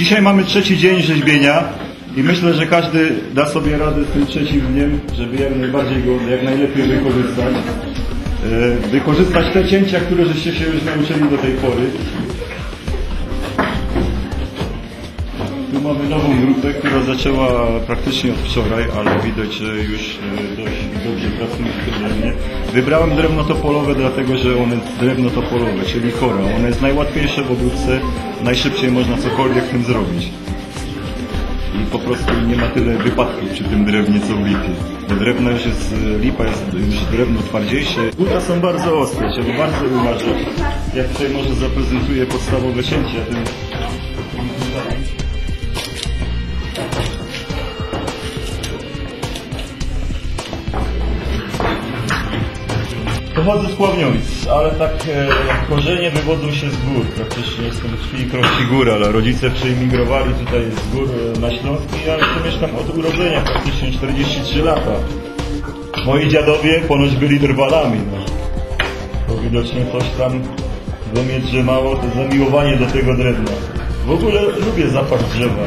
Dzisiaj mamy trzeci dzień rzeźbienia i myślę, że każdy da sobie radę z tym trzecim dniem, żeby jak najbardziej go, jak najlepiej wykorzystać. E, Wykorzystać te cięcia, które żeście się już nauczyli do tej pory. Tu mamy nową grupę, która zaczęła praktycznie od wczoraj, ale widać, że już e, dość dobrze pracuje drewnie. Wybrałem drewno topolowe, dlatego że one drewno topolowe, czyli kora. One jest najłatwiejsze w obróbce, najszybciej można cokolwiek w tym zrobić. I po prostu nie ma tyle wypadków przy tym drewnie, co w lipie. Bo drewno już jest, e, lipa jest już drewno twardziejsze. Buta są bardzo ostre, trzeba bardzo uważać. Jak tutaj może zaprezentuję podstawowe cięcia Pochodzę z Kławnionic, ale tak e, korzenie wywodzą się z gór. Praktycznie jestem krwi i kości gór, ale rodzice przyemigrowali tutaj z gór e, na Śląsk i ja jeszcze mieszkam od urodzenia, praktycznie 43 lata. Moi dziadowie ponoć byli drwalami, no. Widocznie coś tam we mnie drzymało, to zamiłowanie do tego drewna. W ogóle lubię zapach drzewa.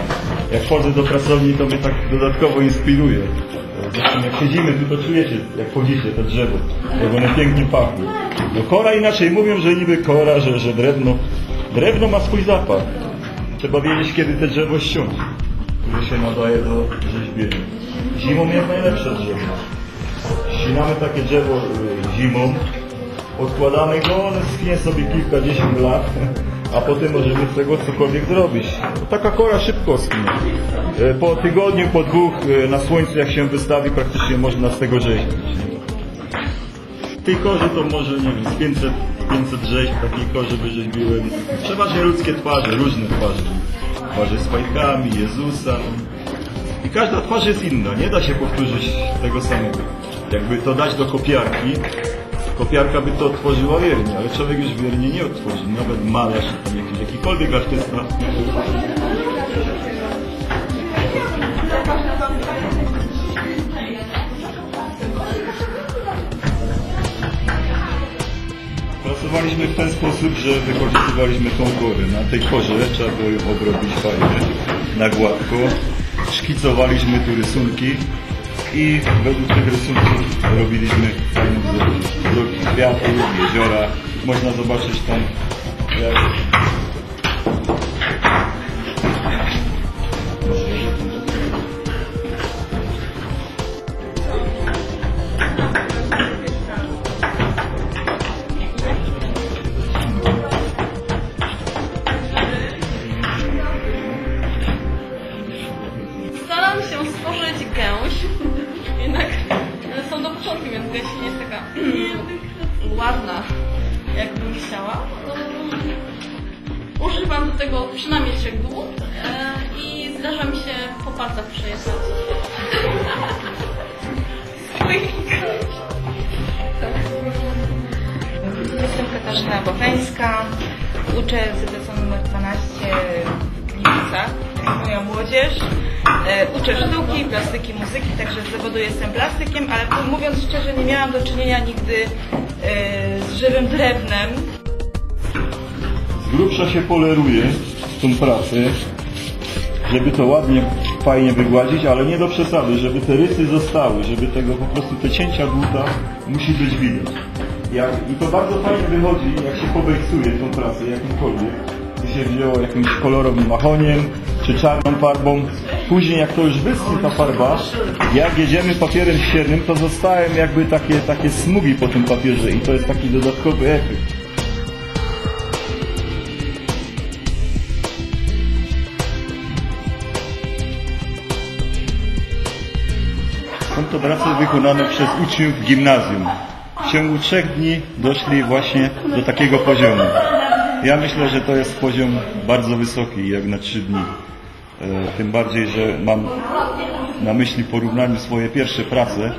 Jak chodzę do pracowni, to mnie tak dodatkowo inspiruje. Jak siedzimy tu, to czujecie, jak chodzicie, to drzewo. Jak one pięknie pachną. No kora inaczej mówią, że niby kora, że, że drewno. Drewno ma swój zapach. Trzeba wiedzieć, kiedy te drzewo ściąć, które się nadaje do rzeźbienia. Zimą jest najlepsze drzewo. Ścinamy takie drzewo y, zimą, odkładamy go, one schnie sobie kilkadziesiąt lat, a potem możemy z tego cokolwiek zrobić. Taka kora szybko schnie. E, Po tygodniu, po dwóch e, na słońcu jak się wystawi, praktycznie można z tego rzeźbić. W tej korze to może, nie wiem, z 500, 500 rzeźb takiej korze wyrzeźbiłem. Przeważnie ludzkie twarze, różne twarze. Twarze z fajkami, Jezusa. I każda twarz jest inna, nie da się powtórzyć tego samego. Jakby to dać do kopiarki, kopiarka by to odtworzyła wiernie, ale człowiek już wiernie nie odtworzy. Nawet malarz, jakiś, jakikolwiek artysta. Pracowaliśmy w ten sposób, że wykorzystywaliśmy tą korę. Na tej korze trzeba było ją obrobić fajnie, na gładko. Szkicowaliśmy tu rysunki i według tych rysunków robiliśmy fajne wzorki. Kwiatów, jeziora. Można zobaczyć tam jak gęś nie jest taka ładna, jakbym chciała. To używam do tego przynajmniej trzech i zdarza mi się po palcach przejechać. Jestem Katarzyna Bocheńska, uczę ZSO nr 12 w Gliwicach. Moja młodzież. E, Uczę sztuki, plastyki, muzyki, także z zawodu jestem plastykiem, ale mówiąc szczerze nie miałam do czynienia nigdy e, z żywym drewnem. z grubsza się poleruje tą pracę, żeby to ładnie, fajnie wygładzić, ale nie do przesady, żeby te rysy zostały, żeby tego po prostu te cięcia dłuta musi być widać. Jak, I to bardzo fajnie wychodzi, jak się poweksuje tą pracę jakimkolwiek. Tu się wzięło jakimś kolorowym mahoniem, czy czarną farbą. Później jak to już wyschnie ta farba, jak jedziemy papierem ściernym, to zostają jakby takie, takie smugi po tym papierze i to jest taki dodatkowy efekt. Są to prace wykonane przez uczniów gimnazjum. W ciągu trzech dni doszli właśnie do takiego poziomu. Ja myślę, że to jest poziom bardzo wysoki, jak na trzy dni. E, Tym bardziej, że mam na myśli porównaniu swoje pierwsze prace,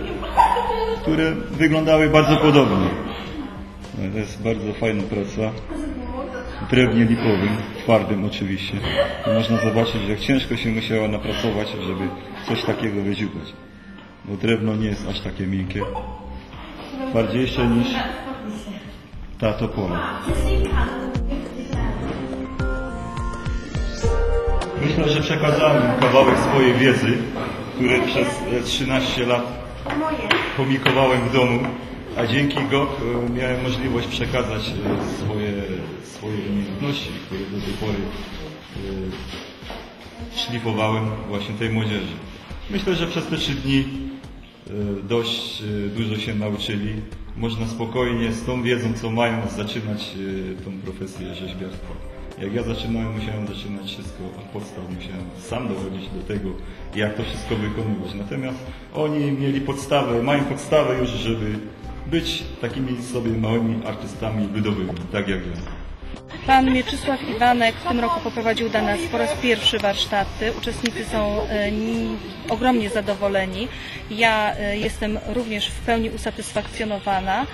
które wyglądały bardzo podobnie. E, To jest bardzo fajna praca. Drewnie lipowym, twardym oczywiście. Można zobaczyć, jak ciężko się musiała napracować, żeby coś takiego wydziubać bo drewno nie jest aż takie miękkie. Twardziejsze niż ta. Myślę, że przekazałem kawałek swojej wiedzy, które przez e, 13 lat chomikowałem w domu, a dzięki GOG e, miałem możliwość przekazać e, swoje, swoje umiejętności, które do tej pory e, szlifowałem właśnie tej młodzieży. Myślę, że przez te trzy dni e, dość e, dużo się nauczyli. Można spokojnie z tą wiedzą, co mają, zaczynać e, tą profesję rzeźbiarstwa. Jak ja zaczynałem, musiałem zaczynać wszystko od podstaw, musiałem sam dochodzić do tego, jak to wszystko wykonywać. Natomiast oni mieli podstawę, mają podstawę już, żeby być takimi sobie małymi artystami ludowymi, tak jak ja. Pan Mieczysław Iwanek w tym roku poprowadził dla nas po raz pierwszy warsztaty. Uczestnicy są e, ni- ogromnie zadowoleni. Ja e, jestem również w pełni usatysfakcjonowana.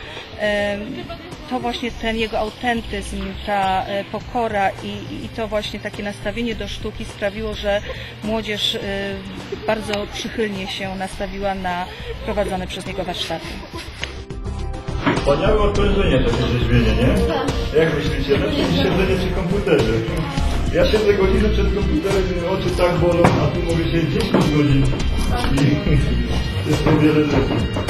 E, To właśnie ten jego autentyzm, ta e, pokora i, i to właśnie takie nastawienie do sztuki sprawiło, że młodzież e, bardzo przychylnie się nastawiła na prowadzone przez niego warsztaty. Wspaniałe odprężenie takie rzeźbienie, nie? Jak myślicie? Niż siedzenie przy komputerze. Ja siedzę godzinę przed komputerem oczy tak bolą, a tu mogę siedzieć 10 godzin. I to wiele rzeczy.